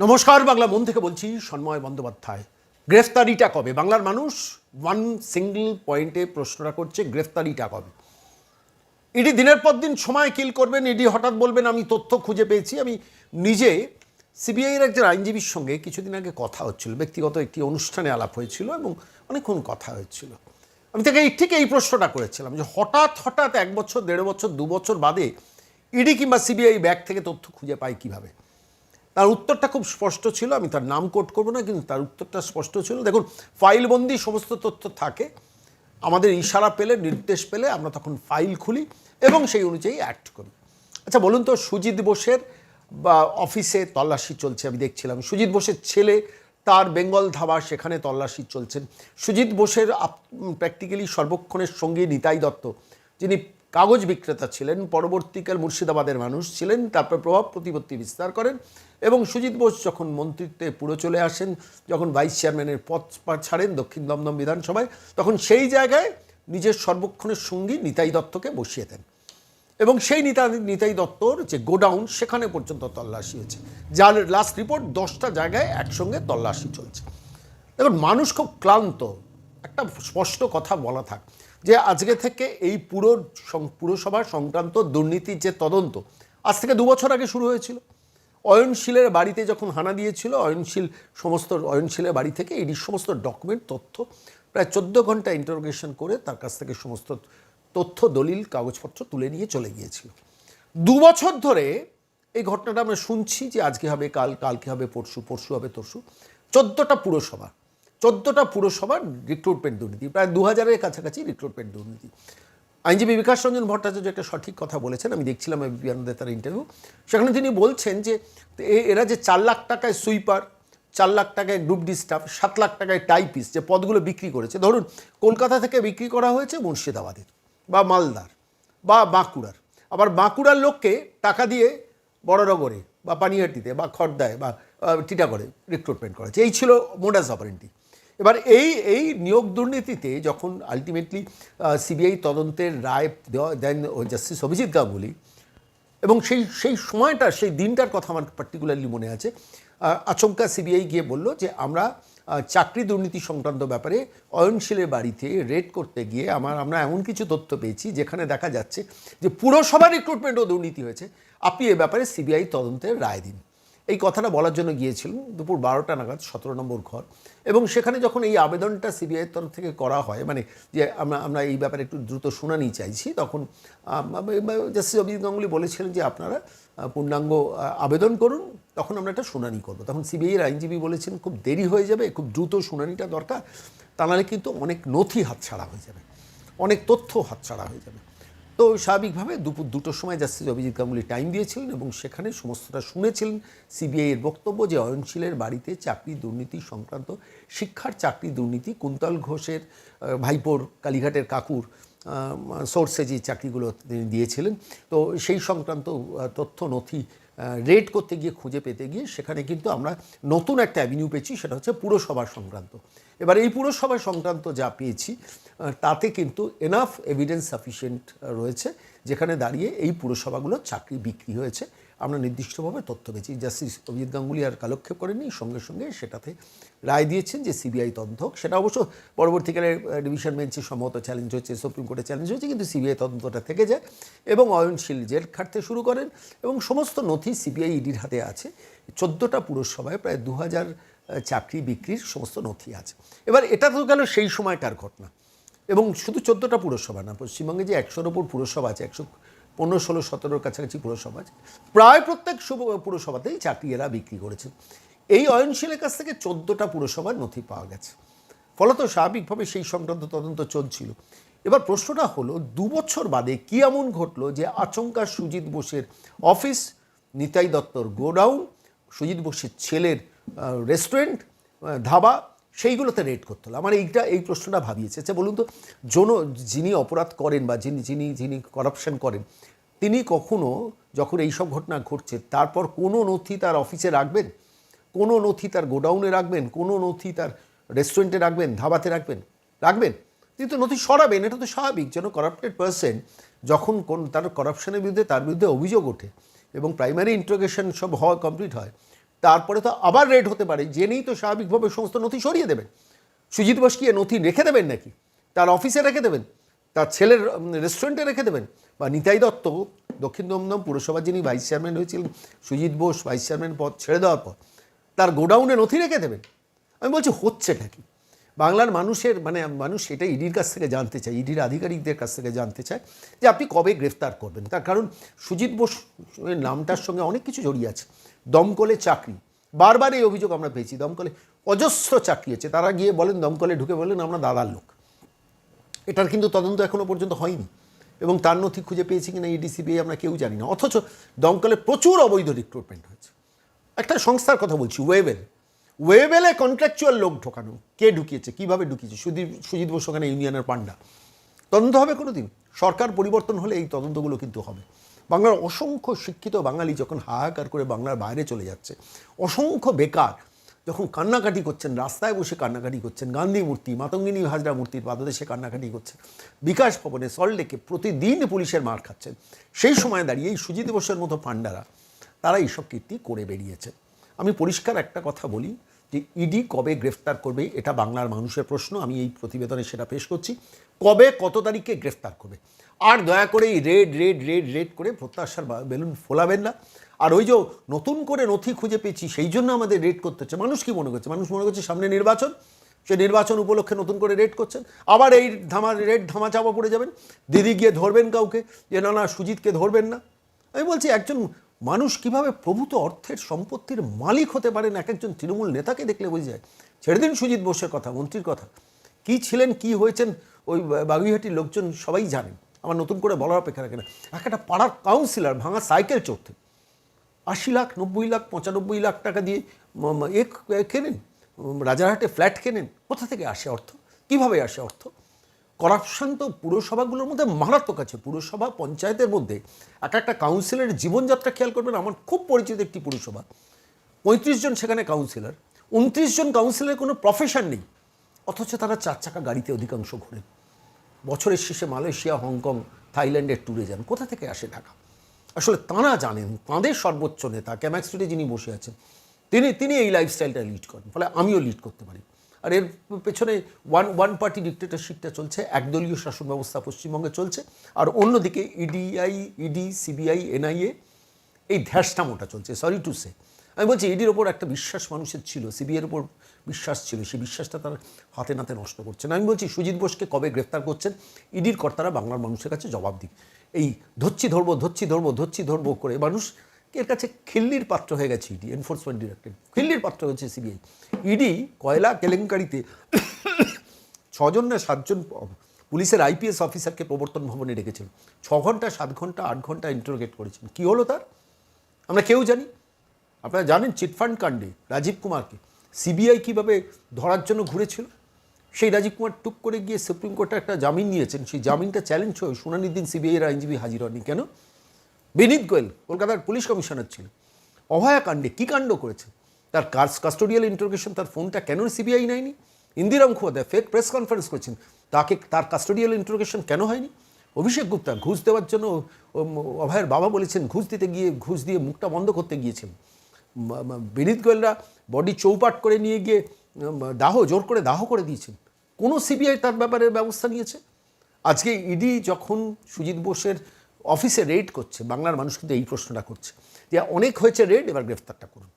নমস্কার, বাংলা মন থেকে বলছি সন্ময় বন্দ্যোপাধ্যায়। গ্রেফতারিটা কবে? বাংলার মানুষ ওয়ান সিঙ্গল পয়েন্টে প্রশ্নটা করছে, গ্রেফতারিটা কবে? ইডি দিনের পর দিন সময় কিল করবেন ইডি হঠাৎ বলবেন, আমি তথ্য খুঁজে পেয়েছি। আমি নিজে সিবিআইয়ের একজন আইনজীবীর সঙ্গে কিছুদিন আগে কথা হচ্ছিল, ব্যক্তিগত একটি অনুষ্ঠানে আলাপ হয়েছিল এবং অনেকক্ষণ কথা হয়েছিল। আমি তাকে ঠিক এই প্রশ্নটা করেছিলাম যে হঠাৎ হঠাৎ এক বছর, দেড় বছর, দু বছর বাদে ইডি কিংবা সিবিআই ব্যাগ থেকে তথ্য খুঁজে পায় কীভাবে? তার উত্তরটা খুব স্পষ্ট ছিল, আমি তার নাম কোট করব না, কিন্তু তার উত্তরটা স্পষ্ট ছিল। দেখুন, ফাইলবন্দি সমস্ত তথ্য থাকে, আমাদের ইশারা পেলে, নির্দেশ পেলে আমরা তখন ফাইল খুলি এবং সেই অনুযায়ী অ্যাক্ট করি। আচ্ছা বলুন তো, সুজিত বোসের, বা অফিসে তল্লাশি চলছে, আমি দেখছিলাম। সুজিত বোসের ছেলে, তার বেঙ্গল ধাবা, সেখানে তল্লাশি চলছেন সুজিত বোসের প্র্যাকটিক্যালি সর্বক্ষণের সঙ্গী নিতাই দত্ত, যিনি কাগজ বিক্রেতা ছিলেন, পরবর্তীকাল মুর্শিদাবাদের মানুষ ছিলেন, তারপর প্রভাব প্রতিপত্তি বিস্তার করেন এবং সুজিত বোস যখন মন্ত্রিত্বে পুরো চলে আসেন, যখন ভাইস চেয়ারম্যানের পদ ছাড়েন দক্ষিণ দমদম বিধানসভায়, তখন সেই জায়গায় নিজের সর্বক্ষণের সঙ্গী নিতাই দত্তকে বসিয়ে দেন। এবং সেই নিতা, নিতাই দত্তর যে গোডাউন, সেখানে পর্যন্ত তল্লাশি হয়েছে। যার লাস্ট রিপোর্ট দশটা জায়গায় একসঙ্গে তল্লাশি চলছে। দেখুন, মানুষ খুব ক্লান্ত। একটা স্পষ্ট কথা বলা থাক। যে আজকে থেকে এই পুরো সং- পুরসভা সংক্রান্ত দুর্নীতির যে তদন্ত, আজ থেকে দু বছর আগে শুরু হয়েছিল। অয়নশীলের বাড়িতে যখন হানা দিয়েছিল, অয়নশীল সমস্ত, অয়নশীলের বাড়ি থেকে এই সমস্ত ডকুমেন্ট তথ্য, প্রায় চোদ্দ ঘণ্টা ইন্টারোগেশন করে তার কাছ থেকে সমস্ত তথ্য, দলিল, কাগজপত্র তুলে নিয়ে চলে গিয়েছিল। দু বছর ধরে এই ঘটনাটা আমরা শুনছি যে আজকে হবে কাল, কালকে হবে পরশু পরশু হবে তরশু। চোদ্দোটা পুরসভা। চোদ্দোটা পুরসভার রিক্রুটমেন্ট দুর্নীতি, প্রায় দু হাজারের কাছাকাছি রিক্রুটমেন্ট দুর্নীতি। আইনজীবী বিকাশ রঞ্জন ভট্টাচার্য একটা সঠিক কথা বলেছেন, আমি দেখছিলাম আনন্দে তার ইন্টারভিউ সেখানে তিনি বলছেন যে এরা যে চার লাখ টাকায় সুইপার চার লাখ টাকায় গ্রুপ ডি স্টাফ সাত লাখ টাকায় টাইপিস্ট যে পদগুলো বিক্রি করেছে, ধরুন কলকাতা থেকে বিক্রি করা হয়েছে মুর্শিদাবাদের বা মালদার বা বাঁকুড়ার। আবার বাঁকুড়ার লোককে টাকা দিয়ে বড়নগরে বা পানিহাটিতে বা খড়দায় বা টিটাগড়ে রিক্রুটমেন্ট করেছে। এই ছিল মোডাস অপারেন্টি এবার এই এই নিয়োগ দুর্নীতিতে যখন আলটিমেটলি সিবিআই তদন্তের রায় দেওয়া দেন জাস্টিস অভিজিৎ গাঙ্গুলি এবং সেই সেই সময়টা, সেই দিনটার কথা আমার পার্টিকুলারলি মনে আছে আচমকা সিবিআই গিয়ে বলল যে আমরা চাকরি দুর্নীতি সংক্রান্ত ব্যাপারে অয়নশীলের বাড়িতে রেড করতে গিয়ে আমার, আমরা এমন কিছু তথ্য পেয়েছি যেখানে দেখা যাচ্ছে যে পুরসভা রিক্রুটমেন্টও দুর্নীতি হয়েছে। আপনি এ ব্যাপারে সিবিআই তদন্তের রায় দিন। এই কথাটা বলার জন্য গিয়েছিলেন দুপুর বারোটা নাগাদ, সতেরো নম্বর ঘর। এবং সেখানে যখন এই আবেদনটা সিবিআইয়ের তরফ থেকে করা হয় মানে যে আমরা আমরা এই ব্যাপারে একটু দ্রুত শুনানি চাইছি, তখন জাস্টিস অভিজিৎ গাঙ্গুলি বলেছিলেন যে আপনারা পূর্ণাঙ্গ আবেদন করুন, তখন আমরা একটা শুনানি করব। তখন সিবিআইয়ের আইনজীবী বলেছেন খুব দেরি হয়ে যাবে, খুব দ্রুত শুনানিটা দরকার, তা নাহলে কিন্তু অনেক নথি হাতছাড়া হয়ে যাবে, অনেক তথ্য হাতছাড়া হয়ে যাবে। তো স্বাভাবিকভাবে দুপুর দুটোর সময় জাস্টিস অভিজিৎ গাঙ্গুলি টাইম দিয়েছিলেন এবং সেখানে সমস্তটা শুনেছিলেন। সিবিআইয়ের বক্তব্য যে অয়নশীলের বাড়িতে চাকরি দুর্নীতি সংক্রান্ত শিক্ষার চাকরি দুর্নীতি, কুন্তল ঘোষের ভাইপোর, কালীঘাটের কাকুর সোর্সে যে চাকরিগুলো তিনি দিয়েছিলেন। তো সেই সংক্রান্ত তথ্য নথি রেড করতে গিয়ে খুঁজে পেতে গিয়ে সেখানে কিন্তু আমরা নতুন একটা অ্যাভিনিউ পেয়েছি, সেটা হচ্ছে পুরসভা সংক্রান্ত। এবার এই পুরসভা সংক্রান্ত যা পেয়েছি তাতে কিন্তু এনাফ এভিডেন্স সাফিসিয়েন্ট রয়েছে, যেখানে দাঁড়িয়ে এই পুরসভাগুলো চাকরি বিক্রি হয়েছে। আমরা নির্দিষ্টভাবে তথ্য পেয়েছি জাস্টিস অভিজিৎ গাঙ্গুলি আর কালক্ষেপ করেনি সঙ্গে সঙ্গে সেটাতে রায় দিয়েছেন যে সিবিআই তদন্ত হোক। সেটা অবশ্য পরবর্তীকালে ডিভিশন বেঞ্চে সম্ভবত চ্যালেঞ্জ হয়েছে, সুপ্রিম কোর্টে চ্যালেঞ্জ হয়েছে, কিন্তু সিবিআই তদন্তটা থেকে যায় এবং অয়নশীল জেল খাটতে শুরু করেন এবং সমস্ত নথি সিবিআই ইডির হাতে আছে। চোদ্দোটা পুরসভায় প্রায় দু হাজার চাকরি বিক্রির সমস্ত নথি আছে। এবার এটা তো গেল সেই সময়টার ঘটনা। এবং শুধু চোদ্দোটা পুরসভা না, পশ্চিমবঙ্গে যে একশোর ওপর পুরসভা আছে, একশো পনেরো, ষোলো, সতেরোর কাছাকাছি পুরসভা আছে। প্রায় প্রত্যেক পুরসভাতেই চাকরি এরা বিক্রি করেছে। এই অয়নশীলের কাছ থেকে চোদ্দোটা পুরসভার নথি পাওয়া গেছে। ফলত স্বাভাবিকভাবে সেই সংক্রান্ত তদন্ত চলছিল। এবার প্রশ্নটা হলো, দু বছর বাদে কি এমন ঘটলো যে আচমকা সুজিত বোসের অফিস, নিতাই দত্তর গোডাউন, সুজিত বোসের ছেলের রেস্টুরেন্ট ধাবা, সেইগুলোতে রেড করতে হলো? আমার এইটা, এই প্রশ্নটা ভাবিয়েছে। আচ্ছা বলুন তো, জন, যিনি অপরাধ করেন বা যিনি যিনি যিনি করাপশন করেন তিনি কখনো যখন এইসব ঘটনা ঘটছে, তারপর কোনো নথি তার অফিসে রাখবেন? কোনো নথি তার গোডাউনে রাখবেন? কোনো নথি তার রেস্টুরেন্টে রাখবেন? ধাবাতে রাখবেন? রাখবেন? তিনি তো নথি সরাবেন, এটা তো স্বাভাবিক যেন করাপ্টেড পার্সন যখন কোন তার করাপশনের বিরুদ্ধে, তার বিরুদ্ধে অভিযোগ ওঠে এবং প্রাইমারি ইন্টারোগেশন সব হওয়া কমপ্লিট হয়, তারপরে তো আবার রেড হতে পারে জেনেই তো স্বাভাবিকভাবে সমস্ত নথি সরিয়ে দেবেন। সুজিত বোস কি নথি রেখে দেবেন নাকি? তার অফিসে রেখে দেবেন? তার ছেলের রেস্টুরেন্টে রেখে দেবেন। বা নিতাই দত্ত, দক্ষিণ দমদম পুরসভার যিনি ভাইস চেয়ারম্যান হয়েছিলেন, সুজিত বোস ভাইস চেয়ারম্যান পদ ছেড়ে দেওয়ার পর, তার গোডাউনে নথি রেখে দেবেন। আমি বলছি, হচ্ছেটা কি? বাংলার মানুষের মানে মানুষ সেটা ইডির কাছ থেকে জানতে চায়, ইডির আধিকারিকদের কাছ থেকে জানতে চায় যে আপনি কবে গ্রেফতার করবেন। তার কারণ সুজিত বোস নামটার সঙ্গে অনেক কিছু জড়িয়ে আছে। দমকলে চাকরি। বারবার এই অভিযোগ আমরা পেয়েছি। দমকলে অজস্র চাকরি আছে। তারা গিয়ে বলেন, দমকলে ঢুকে বলেন আমরা দাদার লোক। এটার কিন্তু তদন্ত এখনও পর্যন্ত হয়নি। এবং তার নথি খুঁজে পেয়েছি কিনা ইডিসিবিআই আমরা কেউ জানি না। অথচ দমকলে প্রচুর অবৈধ রিক্রুটমেন্ট হয়েছে। একটা সংস্থার কথা বলছি ওয়েবেল ওয়েবেলে কন্ট্রাকচুয়াল লোক ঢোকানো। কে ঢুকিয়েছে? কীভাবে ঢুকিয়েছে? সুদীপ, সুজিত বোস ওখানে ইউনিয়নের পান্ডা তদন্ত হবে কোনো দিন সরকার পরিবর্তন হলে এই তদন্তগুলো কিন্তু হবে। বাংলার অসংখ্য শিক্ষিত বাঙালি যখন হাহাকার করে বাংলার বাইরে চলে যাচ্ছে, অসংখ্য বেকার যখন কান্নাকাটি করছেন, রাস্তায় বসে কান্নাকাটি করছেন, গান্ধী মূর্তি, মাতঙ্গিনী হাজরা মূর্তির পাদদেশে কান্নাকাটি করছেন, বিকাশ ভবনে সল্টলেকে প্রতিদিন পুলিশের মার খাচ্ছেন, সেই সময় দাঁড়িয়ে এই সুজিত বোসের মতো পান্ডারা তারা এইসব কীর্তি করে বেরিয়েছে। আমি পরিষ্কার একটা কথা বলি যে, ইডি কবে গ্রেফতার করবে, এটা বাংলার মানুষের প্রশ্ন, আমি এই প্রতিবেদনে সেটা পেশ করছি। কবে, কত তারিখে গ্রেফতার করবে? আর দয়া করে এই রেড রেড রেড রেড করে প্রত্যাশার বেলুন ফোলাবেন না। আর ওই যে নতুন করে নথি খুঁজে পেয়েছি, সেই জন্য আমাদের রেড করতে হচ্ছে। মানুষ কি মনে করছে? মানুষ মনে করছে সামনে নির্বাচন, সে নির্বাচন উপলক্ষে নতুন করে রেড করছেন। আবার এই ধামা রেড ধামা চাপা পড়ে যাবেন। দিদি গিয়ে ধরবেন কাউকে, যে না না, সুজিতকে ধরবেন না। আমি বলছি, একজন মানুষ কীভাবে প্রভূত অর্থের সম্পত্তির মালিক হতে পারেন? এক একজন তৃণমূল নেতাকে দেখলে বোঝা যায়। ছেড়ে দিন সুজিত বোসের কথা, মন্ত্রীর কথা। কি ছিলেন, কি হয়েছেন, ওই বাগুইহাটির লোকজন সবাই জানেন। আমার নতুন করে বলার অপেক্ষা রাখে না। একটা পাড়ার কাউন্সিলর ভাঙা সাইকেল চড়তে আশি লাখ, নব্বই লাখ, পঁচানব্বই লাখ টাকা দিয়ে এ কেনেন? রাজারহাটে ফ্ল্যাট কেনেন? কোথা থেকে আসে অর্থ? কীভাবে আসে অর্থ? করাপশন তো পুরসভাগুলোর মধ্যে মারাত্মক আছে। পুরসভা, পঞ্চায়েতের মধ্যে। এক একটা কাউন্সিলরের জীবনযাত্রা খেয়াল করবেন, আমার খুব পরিচিত একটি পুরসভা। পঁয়ত্রিশ জন সেখানে কাউন্সিলর। উনত্রিশ জন কাউন্সিলরের কোনো প্রফেশন নেই। অথচ তারা চার চাকা গাড়িতে অধিকাংশ ঘোরেন। বছরের শেষে মালয়েশিয়া, হংকং, থাইল্যান্ডের ট্যুরে যান। কোথা থেকে আসে টাকা আসলে তাঁরা জানেন, তাঁদের সর্বোচ্চ নেতা ক্যামাক স্ট্রিটে যিনি বসে আছেন, তিনি তিনি এই লাইফস্টাইলটা লিড করেন, ফলে আমিও লিড করতে পারি। আর এর পেছনে ওয়ান ওয়ান পার্টি ডিক্টেটরশিপটা চলছে, একদলীয় শাসন ব্যবস্থা পশ্চিমবঙ্গে চলছে, আর অন্যদিকে ইডিআই ইডি সিবিআই এনআইএ এই ধ্যাসটামোটা চলছে সরি টু সে আমি বলছি ইডির ওপর একটা বিশ্বাস মানুষের ছিল সিবিআইয়ের ওপর বিশ্বাস ছিল, সেই বিশ্বাসটা তার হাতে নাতে নষ্ট করছেন আমি বলছি, সুজিত বোসকে কবে গ্রেফতার করছেন ইডির কর্তারা বাংলার মানুষের কাছে জবাব দিক। এই ধরছি, ধরবো ধরছি ধরবো ধরছি, ধরবো করে মানুষ এর কাছে খিল্লির পাত্র হয়ে গেছে ইডি এনফোর্সমেন্ট ডিরেক্টর খিল্লির পাত্র হয়েছে সিবিআই ইডি কয়লা কেলেঙ্কারিতে ছজন না সাতজন পুলিশের আইপিএস অফিসারকে প্রবর্তন ভবনে রেখেছিল ছ ঘণ্টা, সাত ঘণ্টা, আট ঘণ্টা ইন্টারোগেট করেছেন। কী হলো তার? আমরা কেউ জানি? আপনারা জানেন চিটফান্ড কাণ্ডে রাজীব কুমারকে। সিবিআই কীভাবে ধরার জন্য ঘুরেছিল? সেই রাজীব কুমার টুক করে গিয়ে সুপ্রিম কোর্টে একটা জামিন নিয়েছেন। সেই জামিনটা চ্যালেঞ্জ হয়ে শুনানির দিন সিবিআইয়ের আইনজীবী হাজির হননি। কেন? বিনীত গোয়েল, কলকাতার পুলিশ কমিশনার ছিল অভয়া কাণ্ডে কী কাণ্ড করেছে? তার কাস্টোডিয়াল ইন্টারোগেশন তার ফোনটা কেন সিবিআই নেয়নি? ইন্দিরাম খোয়াদা ফেক প্রেস কনফারেন্স করেছেন। তাকে তার কাস্টোডিয়াল ইন্টারোগেশন কেন হয়নি? অভিষেক গুপ্তা ঘুষ দেওয়ার জন্য অভয়ের বাবা বলেছেন, ঘুষ দিতে গিয়ে, ঘুষ দিয়ে মুখটা বন্ধ করতে গিয়েছেন। বিনীত গোয়েলরা বডি চৌপাট করে নিয়ে গিয়ে দাহ, জোর করে দাহ করে দিয়েছেন। কোনো সিবিআই তার ব্যাপারে ব্যবস্থা নিয়েছে? আজকে ইডি যখন সুজিত বোসের অফিসে রেড করছে, বাংলার মানুষ কিন্তু এই প্রশ্নটা করছে। যে অনেক হয়েছে রেড এবার গ্রেফতারটা করুন।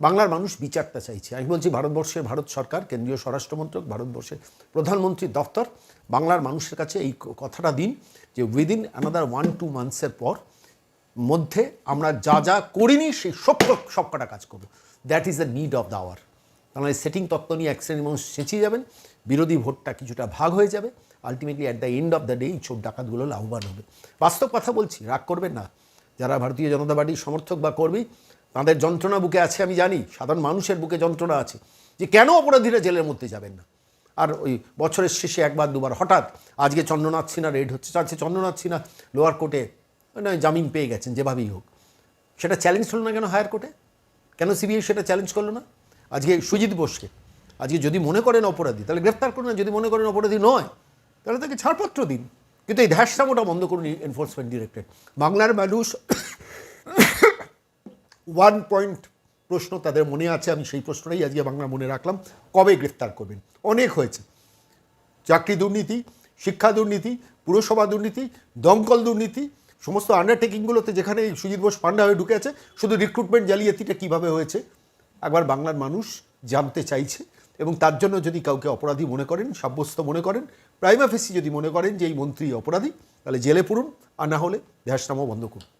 বাংলার মানুষ বিচারটা চাইছে। আমি বলছি ভারতবর্ষের ভারত সরকার, কেন্দ্রীয় স্বরাষ্ট্রমন্ত্রক ভারতবর্ষের প্রধানমন্ত্রীর দপ্তর বাংলার মানুষের কাছে এই কথাটা দিন যে উইদিন অ্যানাদার ওয়ান টু মান্থসের পর মধ্যে আমরা যা যা করিনি, সেই সব সবকটা কাজ করব। That is the need of the hour তাহলে সেটিং তত্ত্ব নিয়ে এক শ্রেণির মানুষ চেঁচিয়ে যাবেন, বিরোধী ভোটটা কিছুটা ভাগ হয়ে যাবে ultimately at the end of the day এই চোর ডাকাতগুলো লাভবান হবে। বাস্তব কথা বলছি, রাগ করবেন না। যারা ভারতীয় জনতা পার্টির সমর্থক বা কর্মী, তাদের যন্ত্রণা বুকে আছে আমি জানি, সাধারণ মানুষের বুকে যন্ত্রণা আছে যে কেন অপরাধীরা জেলের মধ্যে যাবেন না? আর ওই বছরের শেষে একবার, দুবার হঠাৎ আজকে চন্দ্রনাথ সিনহা রেড হচ্ছে, আজকে চন্দ্রনাথ সিনহা লোয়ার কোর্টে নয় জামিন পেয়ে গেছেন, যেভাবেই হোক। সেটা চ্যালেঞ্জ হলো না কেন হায়ার কোর্টে কেন সিবিআই সেটা চ্যালেঞ্জ করল না? আজকে সুজিত বোসকে, আজকে যদি মনে করেন অপরাধী, তাহলে গ্রেফতার করুন যদি মনে করেন অপরাধী নয়, তাহলে তাকে ছাড়পত্র দিন। কিন্তু এই ধ্যাসটামোটা বন্ধ করুন এনফোর্সমেন্ট ডিরেক্টরেট বাংলার মানুষ ওয়ান পয়েন্ট প্রশ্ন তাদের মনে আছে, আমি সেই প্রশ্নটাই আজকে বাংলা মনে রাখলাম, কবে গ্রেফতার করবেন? অনেক হয়েছে। চাকরি দুর্নীতি, শিক্ষা দুর্নীতি, পুরসভা দুর্নীতি, দমকল দুর্নীতি, সমস্ত আন্ডারটেকিংগুলোতে যেখানে সুজিত বোস পান্ডা হয়ে ঢুকে আছে, শুধু রিক্রুটমেন্ট জালিয়াতিটা কীভাবে হয়েছে? একবার বাংলার মানুষ জানতে চাইছে এবং তার জন্য যদি কাউকে অপরাধী মনে করেন, সাব্যস্ত মনে করেন, প্রাইমাফেসি যদি মনে করেন যে এই মন্ত্রী অপরাধী, তাহলে জেলে পড়ুন আর না হলে দেহাসনামও বন্ধ করুন।